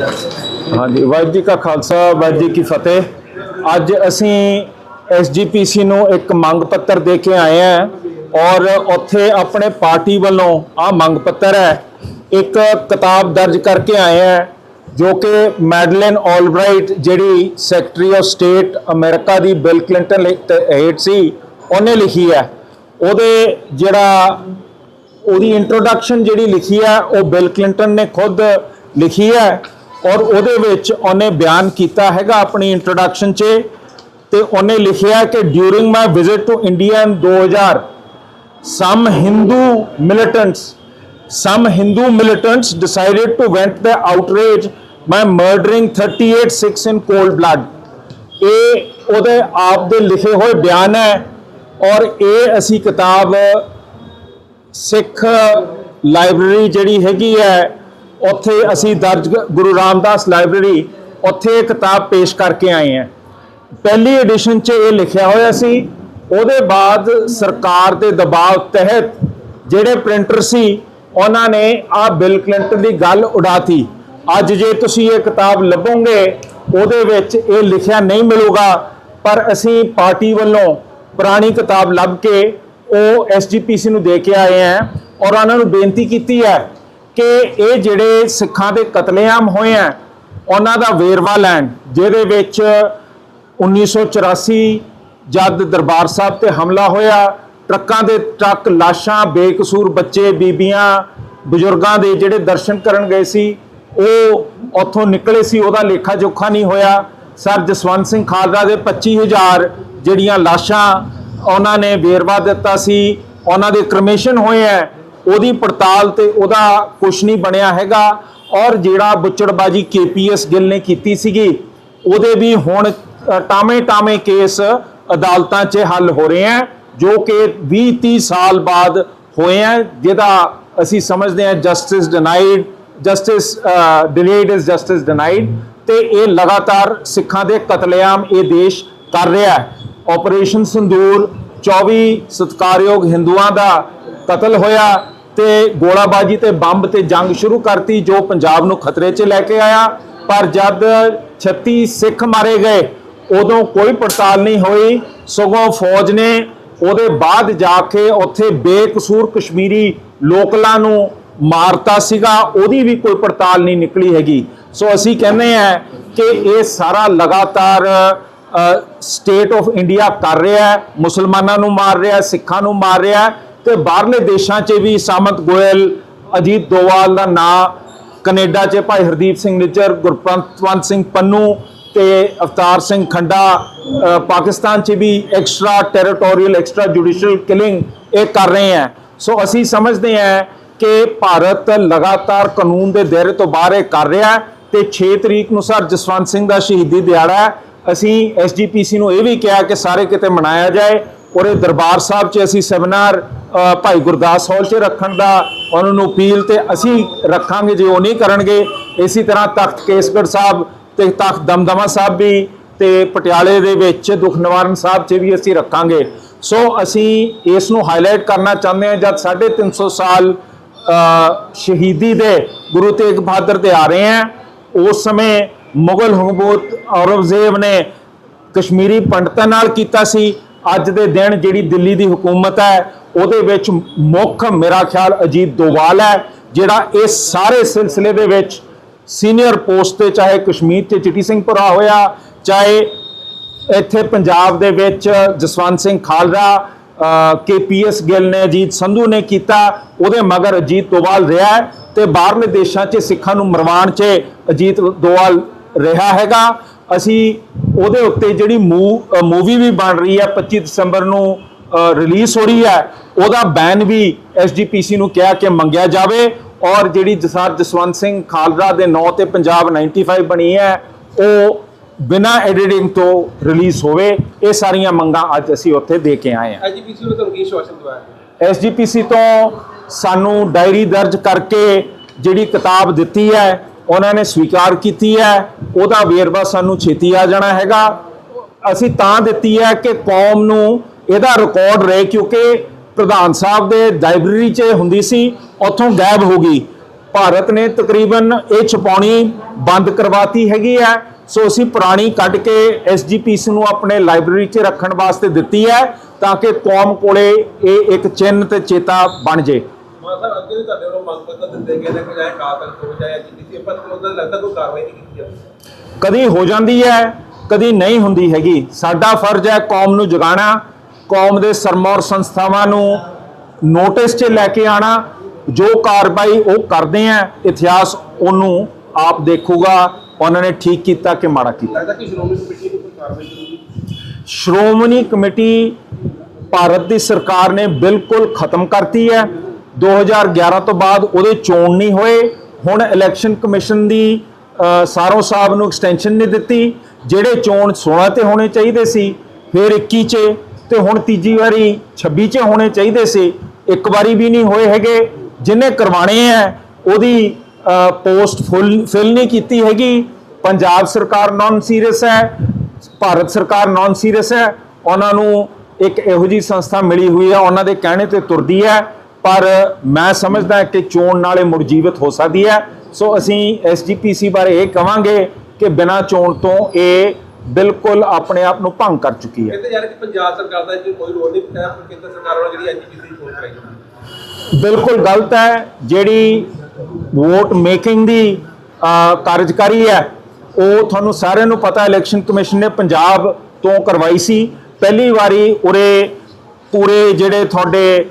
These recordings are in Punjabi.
ਹਾਂਜੀ, ਵਾਹਿਗੁਰੂ ਜੀ ਕਾ ਖਾਲਸਾ, ਵਾਹਿਗੁਰੂ ਜੀ ਕੀ ਫਤਿਹ। ਅੱਜ ਅਸੀਂ ਐਸਜੀਪੀਸੀ ਨੂੰ ਇੱਕ ਮੰਗ ਪੱਤਰ ਦੇ ਕੇ ਆਏ ਹਾਂ ਔਰ ਉੱਥੇ ਆਪਣੇ ਪਾਰਟੀ ਵੱਲੋਂ ਆ ਮੰਗ ਪੱਤਰ ਹੈ। ਇੱਕ ਕਿਤਾਬ ਦਰਜ ਕਰਕੇ ਆਏ ਹਾਂ ਜੋ ਕਿ ਮੈਡਲਿਨ ਆਲਬ੍ਰਾਈਟ, ਜਿਹੜੀ ਸੈਕਟਰੀ ਆਫ ਸਟੇਟ ਅਮਰੀਕਾ ਦੀ ਬਿਲ ਕਲਿੰਟਨ ਹੇਡ ਸੀ, ਉਹਨੇ ਲਿਖੀ ਹੈ। ਉਹਦੇ ਜਿਹੜਾ ਉਹਦੀ ਇੰਟਰੋਡਕਸ਼ਨ ਜਿਹੜੀ ਲਿਖੀ ਹੈ, ਉਹ ਬਿਲ ਕਲਿੰਟਨ ਨੇ ਖੁਦ ਲਿਖੀ ਹੈ। ਔਰ ਉਹਦੇ ਵਿੱਚ ਉਹਨੇ ਬਿਆਨ ਕੀਤਾ ਹੈਗਾ ਆਪਣੀ ਇੰਟਰੋਡਕਸ਼ਨ 'ਚ ਤੇ ਉਹਨੇ ਲਿਖਿਆ ਕਿ during my visit to India in 2000 some Hindu militants, some Hindu militants decided to vent their outrage by murdering 38 Sikhs in cold blood ਇਹ ਉਹਦੇ ਆਪ ਦੇ ਲਿਖੇ ਹੋਏ ਬਿਆਨ ਹੈ ਔਰ ਇਹ ਅਸੀਂ ਕਿਤਾਬ ਸਿੱਖ ਲਾਇਬ੍ਰੇਰੀ ਜਿਹੜੀ ਹੈਗੀ ਹੈ ਉੱਥੇ ਅਸੀਂ ਦਰਜ ਗੁਰੂ ਰਾਮਦਾਸ ਲਾਇਬ੍ਰੇਰੀ ਉੱਥੇ ਇਹ ਕਿਤਾਬ ਪੇਸ਼ ਕਰਕੇ ਆਏ ਹਾਂ। ਪਹਿਲੀ ਐਡੀਸ਼ਨ 'ਚ ਇਹ ਲਿਖਿਆ ਹੋਇਆ ਸੀ। ਉਹਦੇ ਬਾਅਦ ਸਰਕਾਰ ਦੇ ਦਬਾਅ ਤਹਿਤ ਜਿਹੜੇ ਪ੍ਰਿੰਟਰ ਸੀ, ਉਹਨਾਂ ਨੇ ਆ ਬਿਲ ਕਲਿੰਟਨ ਦੀ ਗੱਲ ਉਡਾਤੀ। ਅੱਜ ਜੇ ਤੁਸੀਂ ਇਹ ਕਿਤਾਬ ਲੱਭੋਗੇ, ਉਹਦੇ ਵਿੱਚ ਇਹ ਲਿਖਿਆ ਨਹੀਂ ਮਿਲੂਗਾ, ਪਰ ਅਸੀਂ ਪਾਰਟੀ ਵੱਲੋਂ ਪੁਰਾਣੀ ਕਿਤਾਬ ਲੱਭ ਕੇ ਉਹ ਐਸਜੀਪੀਸੀ ਨੂੰ ਦੇ ਕੇ ਆਏ ਹਾਂ ਔਰ ਉਹਨਾਂ ਨੂੰ ਬੇਨਤੀ ਕੀਤੀ ਹੈ ਕਿ ਇਹ ਜਿਹੜੇ ਸਿੱਖਾਂ ਦੇ ਕਤਲੇਆਮ ਹੋਏ ਆ, ਉਹਨਾਂ ਦਾ ਵੇਰਵਾ ਲੈਣ, ਜਿਹਦੇ ਵਿੱਚ 1984 ਜਦ ਦਰਬਾਰ ਸਾਹਿਬ ਤੇ ਹਮਲਾ ਹੋਇਆ, ਟਰੱਕਾਂ ਦੇ ਟਰੱਕ ਲਾਸ਼ਾਂ, ਬੇਕਸੂਰ ਬੱਚੇ, ਬੀਬੀਆਂ, ਬਜ਼ੁਰਗਾਂ ਦੇ ਜਿਹੜੇ ਦਰਸ਼ਨ ਕਰਨ ਗਏ ਸੀ, ਉਹ ਉੱਥੋਂ ਨਿਕਲੇ ਸੀ, ਉਹਦਾ ਲੇਖਾ ਜੋਖਾ ਨਹੀਂ ਹੋਇਆ। ਸਰ ਜਸਵੰਤ ਸਿੰਘ ਖਾਲੜਾ ਦੇ 25000 ਜਿਹੜੀਆਂ ਲਾਸ਼ਾਂ, ਉਹਨਾਂ ਨੇ ਵੇਰਵਾ ਦਿੱਤਾ ਸੀ, ਉਹਨਾਂ ਦੇ ਕ੍ਰਮੇਸ਼ਨ ਹੋਏ ਹੈ ਉਹਦੀ ਪੜਤਾਲ ਤੇ ਉਹਦਾ ਕੁਝ ਨਹੀਂ ਬਣਿਆ ਹੈਗਾ। ਔਰ ਜਿਹੜਾ ਬੁੱਚੜਬਾਜੀ ਕੇਪੀਐਸ ਗਿੱਲ ਨੇ ਕੀਤੀ ਸੀਗੀ, ਉਹਦੇ ਵੀ ਹੁਣ ਟਾਵੇਂ ਟਾਵੇਂ ਕੇਸ ਅਦਾਲਤਾਂ 'ਚ ਹੱਲ ਹੋ ਰਹੇ ਹੈ, ਜੋ ਕਿ 20 30 ਸਾਲ ਬਾਅਦ ਹੋਏ ਹੈ, ਜਿਹਦਾ ਅਸੀਂ ਸਮਝਦੇ ਹਾਂ justice denied justice delayed is justice denied ਤੇ ਇਹ ਲਗਾਤਾਰ ਸਿੱਖਾਂ ਦੇ ਕਤਲੇਆਮ ਇਹ ਦੇਸ਼ ਕਰ ਰਿਹਾ ਹੈ। ਆਪਰੇਸ਼ਨ ਸੰਦੂਰ 24 ਸਤਕਾਰਯੋਗ ਹਿੰਦੂਆਂ ਦਾ ਕਤਲ ਹੋਇਆ ਤੇ ਗੋਲਾਬਾਜੀ ਤੇ ਬੰਬ ਤੇ ਜੰਗ ਸ਼ੁਰੂ ਕਰਤੀ, ਜੋ ਪੰਜਾਬ ਨੂੰ ਖਤਰੇ 'ਚ ਲੈ ਕੇ ਆਇਆ। ਪਰ ਜਦ 36 ਸਿੱਖ ਮਾਰੇ ਗਏ, ਉਦੋਂ ਕੋਈ ਪੜਤਾਲ ਨਹੀਂ ਹੋਈ। ਸਗੋਂ ਫੌਜ ਨੇ ਉਹਦੇ ਬਾਅਦ ਜਾ ਕੇ ਉੱਥੇ ਬੇਕਸੂਰ ਕਸ਼ਮੀਰੀ ਲੋਕਲਾਂ ਨੂੰ ਮਾਰਤਾ ਸੀਗਾ। ਉਹਦੀ ਵੀ ਕੋਈ ਪੜਤਾਲ ਨਹੀਂ ਨਿਕਲੀ ਹੈਗੀ। ਸੋ ਅਸੀਂ ਕਹਿੰਦੇ ਆ ਕਿ ਇਹ ਸਾਰਾ ਲਗਾਤਾਰ ਸਟੇਟ ਆਫ ਇੰਡੀਆ ਕਰ ਰਿਹਾ ਹੈ। ਮੁਸਲਮਾਨਾਂ ਨੂੰ ਮਾਰ ਰਿਹਾ ਸਿੱਖਾਂ ਨੂੰ ਮਾਰ ਰਿਹਾ ਹੈ। ਤੇ ਬਾਹਰਲੇ ਦੇਸ਼ਾਂ 'ਚ ਵੀ ਸਾਮੰਤ ਗੋਇਲ, ਅਜੀਤ ਦੋਵਾਲ ਦਾ ਨਾਂ, ਕੈਨੇਡਾ 'ਚ ਭਾਈ ਹਰਦੀਪ ਸਿੰਘ ਨਿੱਜਰ ਗੁਰਪੰਤਵੰਤ ਸਿੰਘ ਪੰਨੂ ਤੇ ਅਵਤਾਰ ਸਿੰਘ ਖੰਡਾ ਪਾਕਿਸਤਾਨ 'ਚ ਵੀ extra territorial extra judicial killing ਇਹ ਕਰ ਰਹੇ ਹੈ। ਸੋ ਅਸੀਂ ਸਮਝਦੇ ਹਾਂ ਕਿ ਭਾਰਤ ਲਗਾਤਾਰ ਕਾਨੂੰਨ ਦੇ ਦਾਇਰੇ ਤੋਂ ਬਾਹਰ ਇਹ ਕਰ ਰਿਹਾ ਹੈ ਤੇ 6 ਤਰੀਕ ਨੂੰ ਸਰ ਜਸਵੰਤ ਸਿੰਘ ਦਾ ਸ਼ਹੀਦੀ ਦਿਹਾੜਾ ਹੈ। ਅਸੀਂ ਐਸਜੀਪੀਸੀ ਨੂੰ ਇਹ ਵੀ ਕਿਹਾ ਕਿ ਸਾਰੇ ਕਿਤੇ ਮਨਾਇਆ ਜਾਏ। ਔਰ ਦਰਬਾਰ ਸਾਹਿਬ 'ਚ ਅਸੀਂ ਸੈਮੀਨਾਰ ਭਾਈ ਗੁਰਦਾਸ ਹਾਲ 'ਚ ਰੱਖਣ ਦਾ, ਉਹਨਾਂ ਨੂੰ ਅਪੀਲ ਤੇ ਅਸੀਂ ਰੱਖਾਂਗੇ ਜੇ ਉਹ ਨਹੀਂ ਕਰਨਗੇ, ਇਸੇ ਤਰ੍ਹਾਂ ਤਖਤ ਕੇਸਗੜ੍ਹ ਸਾਹਿਬ ਤੇ ਤਖਤ ਦਮਦਮਾ ਸਾਹਿਬ ਵੀ ਤੇ ਪਟਿਆਲੇ ਦੇ ਵਿੱਚ ਦੁੱਖ ਨਿਵਾਰਨ ਸਾਹਿਬ 'ਚ ਵੀ ਅਸੀਂ ਰੱਖਾਂਗੇ। ਸੋ ਅਸੀਂ ਇਸ ਨੂੰ ਹਾਈਲਾਈਟ ਕਰਨਾ ਚਾਹੁੰਦੇ ਹਾਂ, ਜਦ 350 ਸਾਲ ਸ਼ਹੀਦੀ ਦੇ ਗੁਰੂ ਤੇਗ ਬਹਾਦਰ 'ਤੇ ਆ ਰਹੇ ਹੈ, ਉਸ ਸਮੇਂ ਮੁਗਲ ਹਕੂਮਤ ਔਰੰਗਜ਼ੇਬ ਨੇ ਕਸ਼ਮੀਰੀ ਪੰਡਤਾਂ ਨਾਲ ਕੀਤਾ ਸੀ ਅੱਜ ਦੇ ਦਿਨ ਜਿਹੜੀ ਦਿੱਲੀ ਦੀ ਹਕੂਮਤ ਹੈ, ਉਹਦੇ ਵਿੱਚ ਮੁੱਖ ਮੇਰਾ ਖਿਆਲ ਅਜੀਤ ਦੋਵਾਲ ਹੈ, ਜਿਹੜਾ ਇਸ ਸਾਰੇ ਸਿਲਸਿਲੇ ਦੇ ਵਿੱਚ ਸੀਨੀਅਰ ਪੋਸਟ ਤੇ ਚਾਹੇ ਕਸ਼ਮੀਰ 'ਚ ਚਿੱਟੀ ਸਿੰਘ ਸਿੰਘਪੁਰਾ ਹੋਇਆ, ਚਾਹੇ ਇੱਥੇ ਪੰਜਾਬ ਦੇ ਵਿੱਚ ਜਸਵੰਤ ਸਿੰਘ ਖਾਲੜਾ ਕੇਪੀਐਸ ਗਿੱਲ ਨੇ, ਅਜੀਤ ਸੰਧੂ ਨੇ ਕੀਤਾ, ਉਹਦੇ ਮਗਰ ਅਜੀਤ ਦੋਵਾਲ ਰਿਹਾ ਹੈ ਤੇ ਬਾਹਰਲੇ ਦੇਸ਼ਾਂ 'ਚ ਸਿੱਖਾਂ ਨੂੰ ਮਰਵਾਉਣ 'ਚ ਅਜੀਤ ਦੋਵਾਲ ਰਿਹਾ ਹੈਗਾ। ਅਸੀਂ ਉਹਦੇ ਉੱਤੇ ਜਿਹੜੀ ਮੂਵੀ ਵੀ ਬਣ ਰਹੀ ਹੈ 25 ਦਸੰਬਰ ਨੂੰ ਰਿਲੀਜ਼ ਹੋ ਰਹੀ ਹੈ ਉਹਦਾ ਬੈਨ ਵੀ ਐਸਜੀਪੀਸੀ ਨੂੰ ਕਿਹਾ ਕਿ ਮੰਗਿਆ ਜਾਵੇ ਔਰ ਜਿਹੜੀ ਜਸਾਰ ਜਸਵੰਤ ਸਿੰਘ ਖਾਲੜਾ ਦੇ ਨਾਂ ਤੇ ਪੰਜਾਬ 95 ਬਣੀ ਹੈ ਉਹ ਬਿਨਾ ਐਡੀਟਿੰਗ ਤੋਂ ਰਿਲੀਜ਼ ਹੋਵੇ। ਇਹ ਸਾਰੀਆਂ ਮੰਗਾਂ ਅੱਜ ਅਸੀਂ ਉੱਥੇ ਦੇ ਕੇ ਆਏ ਹਾਂ। ਐਜੀਪੀਸੀ ਨੂੰ ਤੁਹਾਨੂੰ ਕੀ ਸ਼ਵਾਸਨ ਦਵਾਇਆ ਐਸਜੀਪੀਸੀ ਤੋਂ ਸਾਨੂੰ ਡਾਇਰੀ ਦਰਜ ਕਰਕੇ ਜਿਹੜੀ ਕਿਤਾਬ ਦਿੱਤੀ ਹੈ ਉਹਨਾਂ ਨੇ ਸਵੀਕਾਰ ਕੀਤੀ ਹੈ, ਉਹਦਾ ਵੇਰਵਾ ਸਾਨੂੰ ਛੇਤੀ ਆ ਜਾਣਾ ਹੈਗਾ। ਅਸੀਂ ਤਾਂ ਦਿੱਤੀ ਹੈ ਕਿ ਕੌਮ ਨੂੰ ਇਹਦਾ ਰਿਕਾਰਡ ਰਹੇ ਕਿਉਂਕਿ ਪ੍ਰਧਾਨ ਸਾਹਿਬ ਦੇ ਲਾਇਬ੍ਰੇਰੀ 'ਚ ਹੁੰਦੀ ਸੀ, ਉੱਥੋਂ ਗਾਇਬ ਹੋ ਗਈ। ਭਾਰਤ ਨੇ ਤਕਰੀਬਨ ਇਹ ਛਪਾਉਣੀ ਬੰਦ ਕਰਵਾਤੀ ਹੈਗੀ ਹੈ। ਸੋ ਅਸੀਂ ਪੁਰਾਣੀ ਕੱਢ ਕੇ ਐਸਜੀਪੀਸੀ ਨੂੰ ਆਪਣੇ ਲਾਇਬ੍ਰੇਰੀ 'ਚ ਰੱਖਣ ਵਾਸਤੇ ਦਿੱਤੀ ਹੈ, ਤਾਂ ਕਿ ਕੌਮ ਕੋਲੇ ਇਹ ਇੱਕ ਚਿੰਨ੍ਹ ਤੇ ਚੇਤਾ ਬਣ ਜੇ। ਮਾਨ ਸਾਹਿਬ ਅੱਗੇ ਵੀ ਤੁਹਾਡੇ ਵੱਲੋਂ ਮੰਗ ਪੱਤਰ ਦਿੱਤੇ ਗਏ ਨੇ ਕਿ ਚਾਹੇ ਕਾਤਲ ਹੋ ਜਾਏ ਜੀਪੀਸੀ ਪਰ ਉਹਦਾ ਲੱਗਦਾ ਕੋਈ ਕਾਰਵਾਈ ਨਹੀਂ ਕੀਤੀ ਜਾਂਦੀ। ਕਦੀ ਹੋ ਜਾਂਦੀ ਹੈ ਕਦੀ ਨਹੀਂ ਹੁੰਦੀ ਹੈਗੀ। ਸਾਡਾ ਫਰਜ਼ ਹੈ ਕੌਮ ਨੂੰ ਜਗਾਉਣਾ ਕੌਮ ਦੇ ਸਰਮੌਰ ਸੰਸਥਾਵਾਂ ਨੂੰ ਨੋਟਿਸ 'ਚ ਲੈ ਕੇ ਆਣਾ ਜੋ ਕਾਰਵਾਈ ਉਹ ਕਰਦੇ ਆ ਇਤਿਹਾਸ ਉਹਨੂੰ ਆਪ ਦੇਖੂਗਾ ਉਹਨਾਂ ਨੇ ਠੀਕ ਕੀਤਾ ਕਿ ਮਾੜਾ ਕੀਤਾ। ਲੱਗਦਾ ਕਿ ਸ਼੍ਰੋਮਣੀ ਕਮੇਟੀ ਨੂੰ ਕੋਈ ਕਾਰਵਾਈ ਕਰੂਗੀ? ਸ਼੍ਰੋਮਣੀ ਕਮੇਟੀ ਭਾਰਤ ਦੀ ਸਰਕਾਰ ਨੇ ਬਿਲਕੁਲ ਖਤਮ ਕਰਤੀ ਹੈ। 2011 ਤੋਂ ਬਾਅਦ ਉਹਦੇ ਚੋਣ ਨਹੀਂ ਹੋਏ। ਹੁਣ ਇਲੈਕਸ਼ਨ ਕਮਿਸ਼ਨ ਦੀ ਅ, ਸਾਰੋ ਸਾਹਿਬ ਨੂੰ ਐਕਸਟੈਂਸ਼ਨ ਨਹੀਂ ਦਿੱਤੀ। ਜਿਹੜੇ ਚੋਣ 16 ਤੇ ਹੋਣੇ ਚਾਹੀਦੇ ਸੀ ਫਿਰ 21 ਚ। ਤੇ ਹੁਣ ਤੀਜੀ ਵਾਰੀ 26 ਚ ਹੋਣੇ ਚਾਹੀਦੇ ਸੀ। ਇੱਕ ਵਾਰੀ ਵੀ ਨਹੀਂ ਹੋਏ ਹੈਗੇ। ਜਿਹਨੇ ਕਰਵਾਣੇ ਹੈ ਉਹਦੀ ਪੋਸਟ ਫੁੱਲ ਫਿਲ ਨਹੀਂ ਕੀਤੀ ਹੈਗੀ। ਪੰਜਾਬ ਸਰਕਾਰ ਨਾਨ ਸੀਰੀਅਸ ਹੈ। ਭਾਰਤ ਸਰਕਾਰ ਨਾਨ ਸੀਰੀਅਸ ਹੈ। ਉਹਨਾਂ ਨੂੰ ਇੱਕ ਇਹੋ ਜੀ ਸੰਸਥਾ ਮਿਲੀ ਹੋਈ ਹੈ। ਉਹਨਾਂ ਦੇ ਕਹਿਣੇ ਤੇ ਤੁਰਦੀ ਹੈ। ਪਰ ਮੈਂ ਸਮਝਦਾ ਕਿ ਚੋਣ ਨਾਲੇ ਮੁੜ ਜੀਵਿਤ ਹੋ ਸਕਦੀ ਹੈ। ਸੋ ਅਸੀਂ ਐਸਜੀਪੀਸੀ ਬਾਰੇ ਇਹ ਕਵਾਂਗੇ ਕਿ ਬਿਨਾਂ ਚੋਣ ਤੋਂ ਇਹ ਬਿਲਕੁਲ ਆਪਣੇ ਆਪ ਨੂੰ ਭੰਗ ਕਰ ਚੁੱਕੀ ਹੈ। ਕਹਿੰਦੇ ਯਾਰ ਕਿ ਪੰਜਾਬ ਸਰਕਾਰ ਦਾ ਇਹ ਕੋਈ ਰੋਲ ਨਹੀਂ ਪਿਆ ਕੇਂਦਰ ਸਰਕਾਰ ਵੱਲੋਂ ਜਿਹੜੀ ਐਨਜੀਪੀਸੀ ਚੋਣ ਕਰਾਈ ਜਾਂਦੀ ਬਿਲਕੁਲ ਗਲਤ ਹੈ। ਜਿਹੜੀ ਵੋਟ ਮੇਕਿੰਗ ਦੀ ਕਾਰਜਕਾਰੀ ਹੈ ਉਹ ਤੁਹਾਨੂੰ ਸਾਰਿਆਂ ਨੂੰ ਪਤਾ ਇਲੈਕਸ਼ਨ ਕਮਿਸ਼ਨ ਨੇ ਪੰਜਾਬ ਤੋਂ ਕਰਵਾਈ ਸੀ। ਪਹਿਲੀ ਵਾਰੀ ਉਰੇ ਪੂਰੇ ਜਿਹੜੇ ਤੁਹਾਡੇ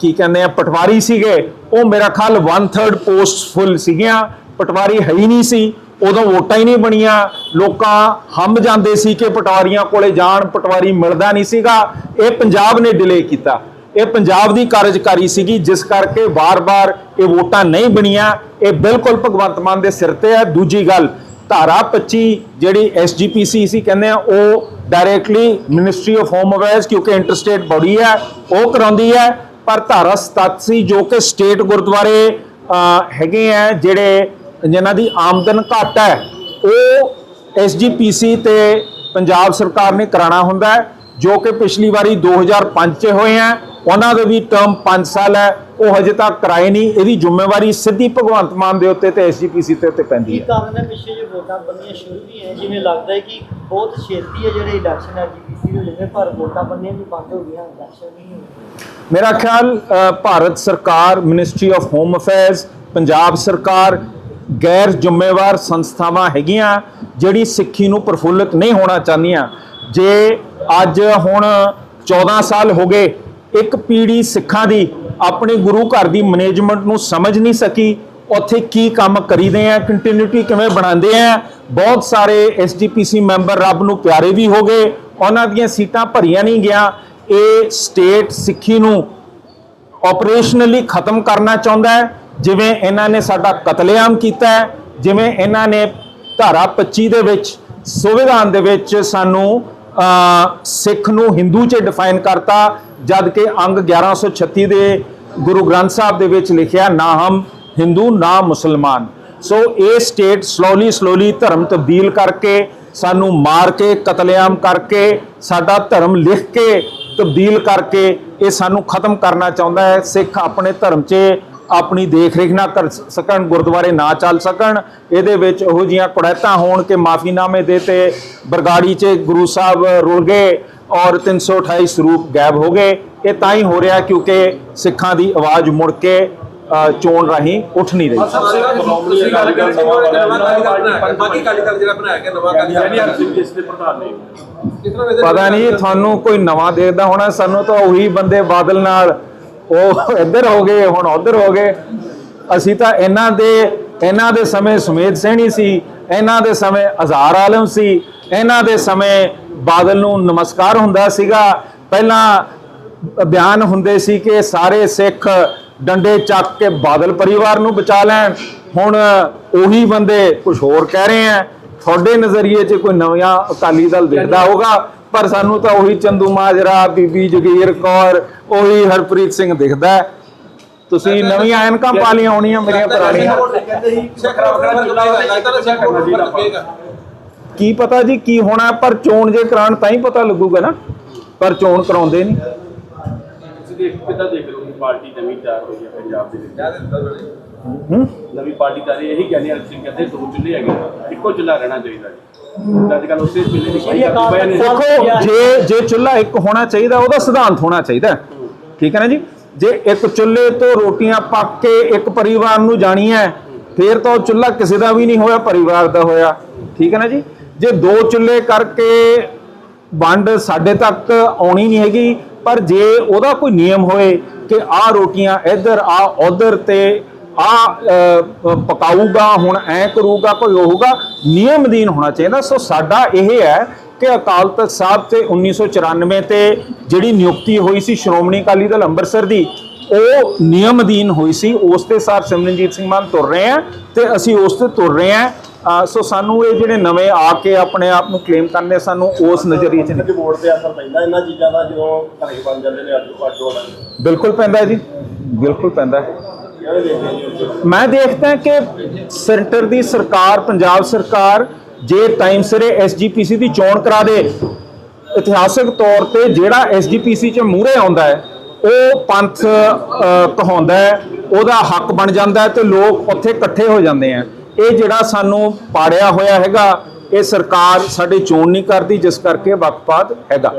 ਕੀ ਕਹਿੰਦੇ ਆ, ਪਟਵਾਰੀ ਸੀਗੇ, ਉਹ ਮੇਰਾ ਖਿਆਲ 1/3 ਪੋਸਟ ਫੁੱਲ ਸੀਗੀਆਂ, ਪਟਵਾਰੀ ਹੈ ਹੀ ਨਹੀਂ ਸੀ, ਉਦੋਂ ਵੋਟਾਂ ਹੀ ਨਹੀਂ ਬਣੀਆਂ, ਲੋਕਾਂ ਹੰਬ ਜਾਂਦੇ ਸੀ ਕਿ ਪਟਵਾਰੀਆਂ ਕੋਲੇ ਜਾਣ, ਪਟਵਾਰੀ ਮਿਲਦਾ ਨਹੀਂ ਸੀਗਾ, ਇਹ ਪੰਜਾਬ ਨੇ ਡਿਲੇ ਕੀਤਾ। ਇਹ ਪੰਜਾਬ ਦੀ ਕਾਰਜਕਾਰੀ ਸੀਗੀ, ਜਿਸ ਕਰਕੇ ਵਾਰ-ਵਾਰ ਇਹ ਵੋਟਾਂ ਨਹੀਂ ਬਣੀਆਂ, ਇਹ ਬਿਲਕੁਲ ਭਗਵੰਤ ਮਾਨ ਦੇ ਸਿਰ ਤੇ ਹੈ। ਦੂਜੀ ਗੱਲ ਧਾਰਾ 25 ਜਿਹੜੀ ਐਸਜੀਪੀਸੀ ਸੀ ਕਹਿੰਦੇ ਆ, ਉਹ directly ministry of home affairs ਕਿਉਂਕਿ ਇੰਟਰਸਟੇਟ ਬੋਡੀ ਹੈ, ਉਹ ਕਰਾਉਂਦੀ ਹੈ। ਪਰ ਧਾਰਾ 87 ਜੋ ਕਿ ਸਟੇਟ ਗੁਰਦੁਆਰੇ ਹੈਗੇ ਆ, ਜਿਹੜੇ ਜਿਨ੍ਹਾਂ ਦੀ ਆਮਦਨ ਘੱਟ ਹੈ, ਉਹ ਐਸਜੀਪੀਸੀ ਤੇ ਪੰਜਾਬ ਸਰਕਾਰ ਨੇ ਕਰਾਣਾ ਹੁੰਦਾ ਜੋ ਕਿ ਪਿਛਲੀ ਵਾਰੀ 2005 ਚ ਹੋਏ ਆ। ਉਹਨਾਂ ਦੇ ਵੀ ਟਰਮ 5 ਸਾਲ ਹੈ ਉਹ ਹਜੇ ਤੱਕ ਕਰਾਏ ਨਹੀਂ ਇਹਦੀ ਜ਼ਿੰਮੇਵਾਰੀ ਸਿੱਧੀ ਭਗਵੰਤ ਮਾਨ ਦੇ ਉੱਤੇ ਤੇ ਐਸਜੀਪੀਸੀ ਦੇ ਉੱਤੇ ਪੈਂਦੀ ਕੀ ਹੈ। ਕਾਰਨ ਹੈ? ਪਿੱਛੇ ਜੇ ਵੋਟਾਂ ਬੰਨੀਆਂ ਸ਼ੁਰੂ ਵੀ ਹੈ ਜਿਵੇਂ ਲੱਗਦਾ ਹੈ ਕਿ ਬਹੁਤ ਛੇਤੀ ਹੈ ਜਿਹੜੇ ਇਲੈਕਸ਼ਨ ਹੈ ਜੀਪੀਸੀ ਹੋ ਜਾਂਦੇ ਪਰ ਵੋਟਾਂ ਬੰਨੀਆਂ ਵੀ ਬੰਦ ਹੋ ਗਈਆਂ ਇਲੈਕਸ਼ਨ ਨਹੀਂ ਹੋਏ। ਮੇਰਾ ਖਿਆਲ ਭਾਰਤ ਸਰਕਾਰ ministry of home affairs Punjab ਸਰਕਾਰ ਗੈਰ ਜ਼ਿੰਮੇਵਾਰ ਸੰਸਥਾਵਾਂ ਹੈਗੀਆਂ ਜਿਹੜੀ ਸਿੱਖੀ ਨੂੰ ਪ੍ਰਫੁੱਲਿਤ ਨਹੀਂ ਹੋਣਾ ਚਾਹੁੰਦੀਆਂ। ਜੇ ਅੱਜ ਹੁਣ 14 ਸਾਲ ਹੋ ਗਏ ਇੱਕ ਪੀੜ੍ਹੀ ਸਿੱਖਾਂ ਦੀ ਆਪਣੇ ਗੁਰੂ ਘਰ ਦੀ ਮੈਨੇਜਮੈਂਟ ਨੂੰ ਸਮਝ ਨਹੀਂ ਸਕੀ, ਉੱਥੇ ਕੀ ਕੰਮ ਕਰੀਦੇ ਆ ਕੰਟੀਨਿਊਟੀ ਕਿਵੇਂ ਬਣਾਉਂਦੇ ਆ। ਬਹੁਤ ਸਾਰੇ ਐਸਜੀਪੀਸੀ ਮੈਂਬਰ ਰੱਬ ਨੂੰ ਪਿਆਰੇ ਵੀ ਹੋ ਗਏ, ਉਹਨਾਂ ਦੀਆਂ ਸੀਟਾਂ ਭਰੀਆਂ ਨਹੀਂ ਗਿਆ। ਇਹ ਸਟੇਟ ਸਿੱਖੀ ਨੂੰ ਆਪਰੇਸ਼ਨਲੀ ਖਤਮ ਕਰਨਾ ਚਾਹੁੰਦਾ ਹੈ, ਜਿਵੇਂ ਇਹਨਾਂ ਨੇ ਸਾਡਾ ਕਤਲੇਆਮ ਕੀਤਾ ਜਿਵੇਂ ਇਹਨਾਂ ਨੇ ਧਾਰਾ 25 ਦੇ ਵਿੱਚ, ਸੰਵਿਧਾਨ ਦੇ ਵਿੱਚ ਸਾਨੂੰ ਸਿੱਖ ਨੂੰ ਹਿੰਦੂ 'ਚ ਡਿਫਾਈਨ ਕਰਤਾ, ਜਦ ਕਿ ਅੰਗ 1136 ਦੇ ਗੁਰੂ ਗ੍ਰੰਥ ਸਾਹਿਬ ਦੇ ਵਿੱਚ ਲਿਖਿਆ, ਨਾ ਹਮ ਹਿੰਦੂ, ਨਾ ਮੁਸਲਮਾਨ। ਸੋ ਇਹ ਸਟੇਟ ਸਲੋਲੀ ਸਲੋਲੀ ਧਰਮ ਤਬਦੀਲ ਕਰਕੇ, ਸਾਨੂੰ ਮਾਰ ਕੇ, ਕਤਲੇਆਮ ਕਰਕੇ, ਸਾਡਾ ਧਰਮ ਲਿਖ ਕੇ ਤਬਦੀਲ ਕਰਕੇ, ਇਹ ਸਾਨੂੰ ਖਤਮ ਕਰਨਾ ਚਾਹੁੰਦਾ ਹੈ। ਸਿੱਖ ਆਪਣੇ ਧਰਮ 'ਚ ਆਪਣੀ ਦੇਖ ਰੇਖ ਨਾ ਕਰ ਸਕਣ ਗੁਰਦੁਆਰੇ ਨਾ ਚੱਲ ਸਕਣ। ਇਹਦੇ ਵਿੱਚ ਇਹੋ ਜੀਆਂ ਕੁੜੈਤਾਂ ਹੋਣ ਕਿ ਮਾਫੀਨਾਮੇ ਦੇ ਤੇ ਬਰਗਾੜੀ 'ਚ ਗੁਰੂ ਸਾਹਿਬ ਰੁਲ ਗਏ ਔਰ 328 ਸਰੂਪ ਗਾਇਬ ਹੋ ਗਏ। ਇਹ ਤਾਂ ਹੀ ਹੋ ਰਿਹਾ ਕਿਉਂਕਿ ਸਿੱਖਾਂ ਦੀ ਆਵਾਜ਼ ਮੁੜ ਕੇ ਚੋਣ ਰਾਹੀਂ ਉੱਠ ਨਹੀਂ ਰਹੀ। ਪਤਾ ਨਹੀਂ ਤੁਹਾਨੂੰ ਕੋਈ ਨਵਾਂ ਦੇਖਦਾ ਹੋਣਾ ਸਾਨੂੰ ਤਾਂ ਉਹੀ ਬੰਦੇ ਬਾਦਲ ਨਾਲ ਉਹ ਇੱਧਰ ਹੋ ਗਏ, ਹੁਣ ਉੱਧਰ ਹੋ ਗਏ। ਅਸੀਂ ਤਾਂ ਇਹਨਾਂ ਦੇ ਇਹਨਾਂ ਦੇ ਸਮੇਂ ਸੁਮੇਧ ਸੈਣੀ ਸੀ, ਇਹਨਾਂ ਦੇ ਸਮੇਂ ਅਜ਼ਹਾਰ ਆਲਮ ਸੀ, ਇਹਨਾਂ ਦੇ ਸਮੇਂ ਬਾਦਲ ਨੂੰ ਨਮਸਕਾਰ ਹੁੰਦਾ ਸੀਗਾ। ਪਹਿਲਾਂ ਬਿਆਨ ਹੁੰਦੇ ਸੀ ਕਿ ਸਾਰੇ ਸਿੱਖ ਡੰਡੇ ਚੱਕ ਕੇ ਬਾਦਲ ਪਰਿਵਾਰ ਨੂੰ ਬਚਾ ਲੈਣ। ਹੁਣ ਉਹੀ ਬੰਦੇ ਕੁਝ ਹੋਰ ਕਹਿ ਰਹੇ ਆ। ਤੁਹਾਡੇ ਨਜ਼ਰੀਏ 'ਚ ਕੋਈ ਨਵਾਂ ਅਕਾਲੀ ਦਲ ਦਿਖਦਾ ਹੋਗਾ ਪਰ ਸਾਨੂੰ ਤਾਂ ਉਹੀ ਚੰਦੂ ਮਾਜਰਾ ਬੀਬੀ ਜਗੀਰ ਕੌਰ ਉਹੀ ਹਰਪ੍ਰੀਤ ਸਿੰਘ ਦਿਖਦਾ। ਤੁਸੀਂ ਨਵੀਆਂ ਐਨਕਾਂ ਪਾ ਲਈਆਂ ਹੋਣੀਆਂ ਮੇਰੀਆਂ ਪੁਰਾਣੀਆਂ। ਕੀ ਪਤਾ ਜੀ ਕੀ ਹੋਣਾ ਪਰ ਚੋਣ ਜੇ ਕਰਾਉਣ ਤਾਂ ਹੀ ਪਤਾ ਲੱਗੂਗਾ ਨਾ। ਪਰ ਚੋਣ ਕਰਾਉਂਦੇ ਨਹੀਂ। ਤੁਸੀਂ ਦੇਖ ਕਿੱਦਾਂ ਦੇਖ ਰਹੇ ਹੋ ਪਾਰਟੀ ਨਵੀਂ ਤਿਆਰ ਹੋਈ ਹੈ ਪੰਜਾਬ ਦੇ ਵਿੱਚ? ਹੂੰ? ਨਵੀਂ ਪਾਰਟੀ ਦਾ ਇਹੀ ਕਹਿੰਦੇ ਆ ਸਿੰਘ ਕਹਿੰਦੇ ਦੋ ਚੁੱਲ੍ਹੇ ਹੈਗੇ ਇੱਕੋ ਚੁੱਲ੍ਹਾ ਰਹਿਣਾ ਚਾਹੀਦਾ ਜੀ। ਅੱਜ ਕੱਲ ਉਸੇ ਚੁੱਲ੍ਹੇ ਦੀ ਸ਼੍ਰੀ ਅਕਾਲ ਪਏ ਨੇ। ਤਖ਼ਤ ਦੇਖੋ ਜੇ ਜੇ ਚੁੱਲ੍ਹਾ ਇੱਕ ਹੋਣਾ ਚਾਹੀਦਾ ਉਹਦਾ ਸਿਧਾਂਤ ਹੋਣਾ ਚਾਹੀਦਾ। ਠੀਕ ਹੈ ਨਾ ਜੀ? ਜੇ ਇੱਕ ਚੁੱਲ੍ਹੇ ਤੋਂ ਰੋਟੀਆਂ ਪੱਕ ਕੇ ਇੱਕ ਪਰਿਵਾਰ ਨੂੰ ਜਾਣੀ ਹੈ ਫੇਰ ਤਾਂ ਉਹ ਚੁੱਲ੍ਹਾ ਕਿਸੇ ਦਾ ਵੀ ਨਹੀਂ ਹੋਇਆ ਪਰਿਵਾਰ ਦਾ ਹੋਇਆ। ਠੀਕ ਹੈ ਨਾ ਜੀ? ਜੇ ਦੋ ਚੁੱਲ੍ਹੇ ਕਰਕੇ ਵੰਡ ਸਾਡੇ ਤੱਕ ਆਉਣੀ ਨਹੀਂ ਹੈਗੀ ਪਰ ਜੇ ਉਹਦਾ ਕੋਈ ਨਿਯਮ ਹੋਏ ਕਿ ਆਹ ਰੋਟੀਆਂ ਇੱਧਰ ਆ ਉਧਰ ਤੇ ਆ ਪਕਾਊਗਾ ਹੁਣ ਐ ਕਰੂਗਾ ਕੋਈ ਹੋਊਗਾ ਨਿਯਮ ਅਧੀਨ ਹੋਣਾ ਚਾਹੀਦਾ। ਸੋ ਸਾਡਾ ਇਹ ਹੈ ਕਿ ਅਕਾਲ ਤਖਤ ਸਾਹਿਬ ਤੇ 1994 ਤੇ ਜਿਹੜੀ ਨਿਯੁਕਤੀ ਹੋਈ ਸੀ ਸ਼੍ਰੋਮਣੀ ਅਕਾਲੀ ਦਲ ਅੰਮ੍ਰਿਤਸਰ ਦੀ ਉਹ ਨਿਯਮ ਅਧੀਨ ਹੋਈ ਸੀ। ਉਸ ਤੇ ਸਾਰ ਸਿਮਰਨਜੀਤ ਸਿੰਘ ਮਾਨ ਤੁਰ ਰਹੇ ਆ ਤੇ ਅਸੀਂ ਉਸ ਤੇ ਤੁਰ ਰਹੇ ਆ। ਸੋ ਸਾਨੂੰ ਇਹ ਜਿਹੜੇ ਨਵੇਂ ਆ ਕੇ ਆਪਣੇ ਆਪ ਨੂੰ ਕਲੇਮ ਕਰਨੇ ਸਾਨੂੰ ਉਸ ਨਜ਼ਰੀਏ 'ਚ ਨਹੀਂ। ਵੋਟ ਤੇ ਅਸਰ ਪੈਂਦਾ ਇਹਨਾਂ ਚੀਜ਼ਾਂ ਦਾ ਜਦੋਂ ਘਰੇ ਬਣ ਜਾਂਦੇ ਨੇ ਆਟੋ ਆਟੋ ਬਿਲਕੁਲ ਪੈਂਦਾ ਜੀ ਬਿਲਕੁਲ ਪੈਂਦਾ। ਮੈਂ ਦੇਖਦਾ ਕਿ ਸੈਂਟਰ ਦੀ ਸਰਕਾਰ, ਪੰਜਾਬ ਸਰਕਾਰ ਜੇ ਟਾਈਮ ਸਿਰੇ ਐਸਜੀਪੀਸੀ ਦੀ ਚੋਣ ਕਰਾ ਦੇ, ਇਤਿਹਾਸਕ ਤੌਰ ਤੇ ਜਿਹੜਾ ਐਸਜੀਪੀਸੀ ਚ ਮੂਹਰੇ ਆਉਂਦਾ ਹੈ, ਉਹ ਪੰਥ ਕਹਾਉਂਦਾ ਹੈ, ਉਹਦਾ ਹੱਕ ਬਣ ਜਾਂਦਾ ਹੈ ਤੇ ਲੋਕ ਉੱਥੇ ਇਕੱਠੇ ਹੋ ਜਾਂਦੇ ਆ। ਇਹ ਜਿਹੜਾ ਸਾਨੂੰ ਪਾੜਿਆ ਹੋਇਆ ਹੈਗਾ, ਇਹ ਸਰਕਾਰ ਸਾਡੀ ਚੋਣ ਨਹੀਂ ਕਰਦੀ, ਜਿਸ ਕਰਕੇ ਵਕਫਾਤ ਹੈਗਾ।